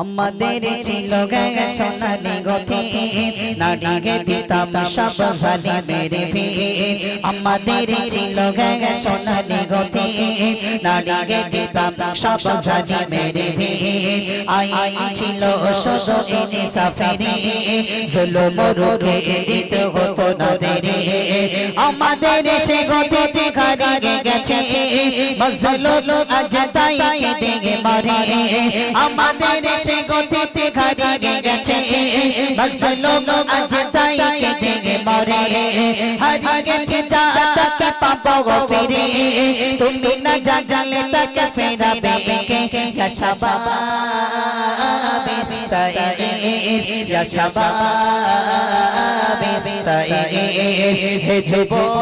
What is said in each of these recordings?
আমাদের ছিল গায়ে সোনালি গতি নাড়িয়ে দিতাম সব সালি মেরে ভি। আমাদের ছিল গায়ে সোনালি গতি নাড়িয়ে দিতাম সব সালি মেরে ভি। আই ছিল শুধু ইনি সাফেরি জুলুম রুখে দিতে হতো না দেরি আমাদের সে গতিতে হারিয়ে গেছে মজলুম আজ তাই কেঁদে মরে। আমাদের সে গতিতে হারিয়ে গেছে। মজলুম আজ তাই কেঁদে মরে। হারিয়ে গেছে যা তাকে পাবো ফিরে। তুমি না যা জানলে তাকে ফেরাবে কে ইয়া শাবাব ইস্তাইজ ইয়া শাবাব ইস্তাইজ হে যুবক।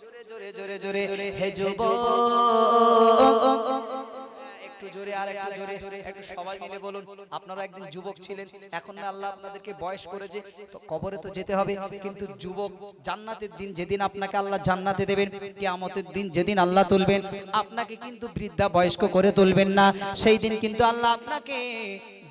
জোরে জোরে জোরে জোরে হে যুবক। আর একটু জোরে একটু সবাই মিলে বলুন আপনারা একদিন যুবক ছিলেন এখন না আল্লাহ আপনাদেরকে বয়স করেছে তো কবরে তো যেতে হবে কিন্তু যুবক জান্নাতের দিন যেদিন আপনাকে আল্লাহ জান্নাতে দেবেন কিয়ামতের দিন যেদিন আল্লাহ তুলবেন আপনাকে কিন্তু বৃদ্ধা বয়স্ক করে তুলবেন না সেই দিন কিন্তু আল্লাহ আপনাকে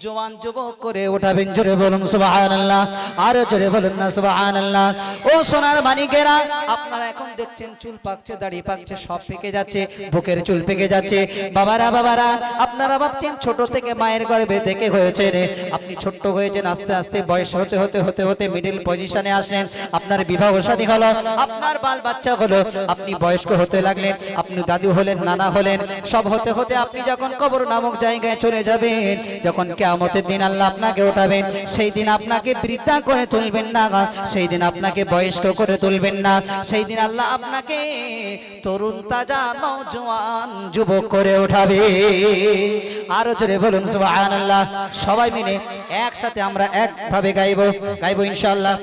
জওয়ান যুবক করে ওঠাবেন জোরে বলুন সুবহানাল্লাহ। আর জোরে বলুন না সুবহানাল্লাহ। ও সোনার মানিকেরা, আপনারা এখন দেখছেন চুল পাকছে, দাড়ি পাকছে, সব পেকে যাচ্ছে, বুকের চুল পেকে যাচ্ছে। বাবারা বাবারা, আপনারা ভাবছেন ছোট থেকে মায়ের গর্ভে থেকে হয়েছে রে। আপনি ছোট্ট হয়েছেন, আস্তে আস্তে বয়স হতে হতে হতে হতে মিডিল পজিশনে আসলেন। আপনার বিবাহ শাদী হলো, আপনার বাল বাচ্চা হলো। আপনি বয়স্ক হতে লাগলেন, আপনি দাদু হলেন, নানা হলেন। সব হতে হতে আপনি যখন কবর নামক জায়গায় চলে যাবেন, যখন কেয়ামতের দিন আল্লাহ আপনাকে উঠাবেন। সেই দিন আপনাকে বৃদ্ধা করে তুলবেন না সেই দিন আপনাকে বয়স্ক করে তুলবেন না। সেই দিন আল্লাহ আপনাকে তরুণ, তাজা, নওজোয়ান যুবক করে উঠাবে। আরও জোরে বলুন, সুবহানাল্লাহ। সবাই মিলে একসাথে আমরা একভাবে গাইব। গাইব ইনশাআল্লাহ।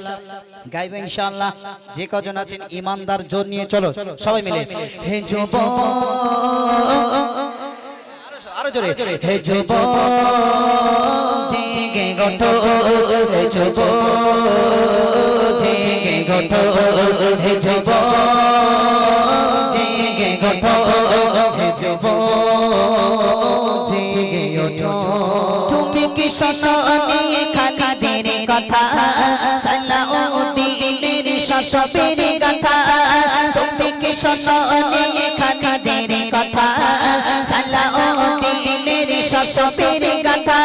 গাইব ইনশাআল্লাহ। যে কজন আছেন, ইমানদার জোর নিয়ে চলো। সবাই মিলে। হে যুবক জোরে হে যুব জেগে গঠো হে যুব জেগে গঠো হে যুব জেগে গঠো হে যুব জেগে ওঠো তুমি কি শোনি? শতবের কথা, তুমি কি শোনি খালিদের কথা? সালাউদ্দিনের শতবের কথা,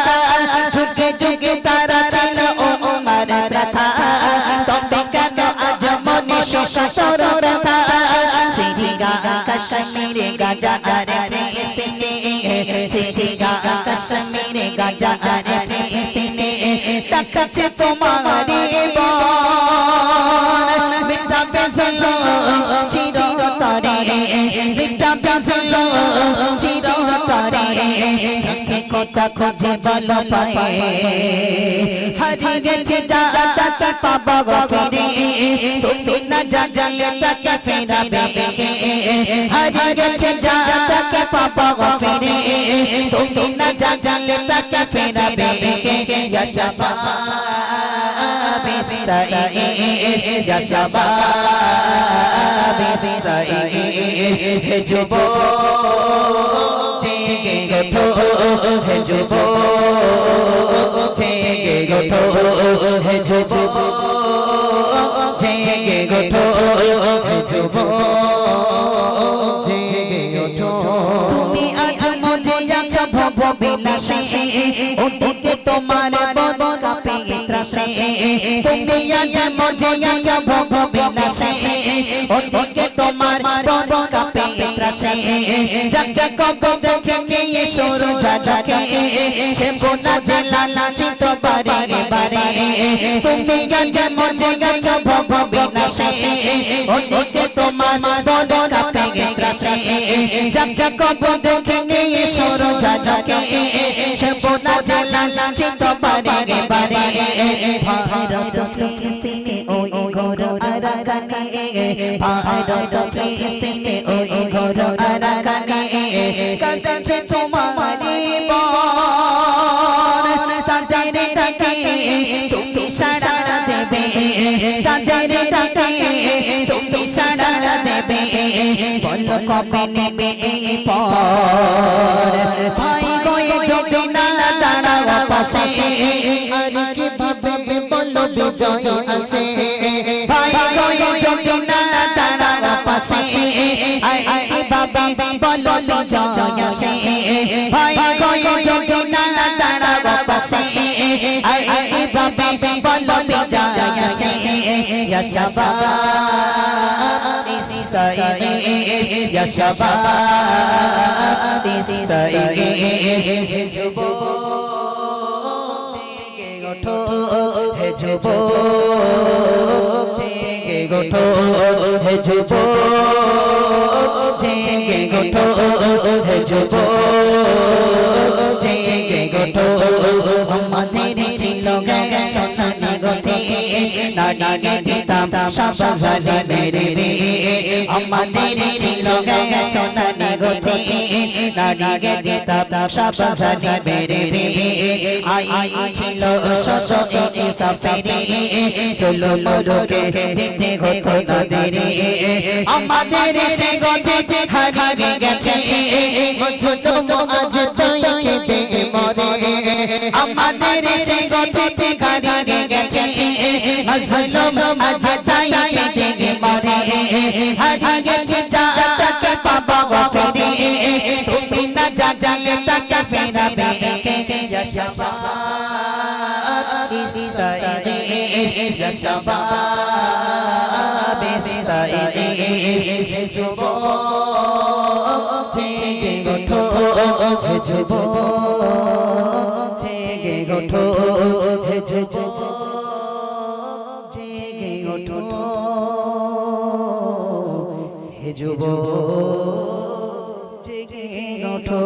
যুগে যুগে তারা ছিল ও উমার ত্রাথা তবে কেন আজ মনে শোকাতর সিরিগা কাশ্মীরে গাজা আর ফিলিস্তিনে, সিরিগা কাশ্মীরে গাজা আর ফিলিস্তিনে। তাকাচ্ছে তোমারি বেসলো চিরতরে কথা খোঁজে বলো পায়ে। হারিয়ে গেছে যা তাকে পাবো গো ফিরে তুমি না যা জানলে তাকে ফেরাবে কে। হারিয়ে গেছে যা তাকে পাবো গো ফিরে তুমি না যা জানলে তাকে ফেরাবে কে। ইয়া শাবাব ইস্তাইজ ইয়া শাবাব হে যুবক। ওঠো হে যুবক জেগে ওঠো তোমার বিলাসে তুমি আজ মজে আছো বিলাসে ওদিকে তোমার বন কাপে ত্রাসে যাক যাক দেখে নিয়ে সরু ঝাঝাকে সে বোনা জেলা নাচিত বারে বারে ভারত ফিলিস্তিনে ওই ঘোর আরাকানে ভারত ফিলিস্তিনে ওই ঘোর আরাকানে কাঁদছে তোমারি বল কবে নেবে এই পর। ভাই পাশে। আর কি ভাবে বলো বিজয় আসে। ভাই গো যদি না দাঁড়াও পাশে। আর কি ভাবে বলো বিজয় আসে। ভাই গো যদি দাঁড়াও পাশে। আর কি ভাবে বলো বিজয় আসে ইয়া শাবাব ইস্তাইগিস ইয়া শাবাব ইস্তাইগিস হে যুবক জেগে ওঠো হে যুবক জেগে ওঠো হে যুবক গতি নাডিগে দিতাম সাবাজালি মেরে আমাদের ছিল গায়ে গতি নাডিগে দিতাম সাবাজালি মেরে আই ছিল শত একে সোলো মরুকে দিতে হতো না আমাদের সে গতি হারিয়ে গেছে ছোট আজ তাই কেঁদে মরে আমাদের সে গতি হারিয়ে গেছে মজলুম আজ তাই কেঁদে মরে হারিয়ে গেছে যা তাকে পাবা তুমি না যা জালে তাকে ফেরাবে কে ইয়া শাবাব ইস্তাইগিস ইয়া শাবাব ইস্তাইগিস হে যুবক জেগে ওঠো হে যুবক জেগে ওঠো হে যুবক হে যুবক জেগে ওঠো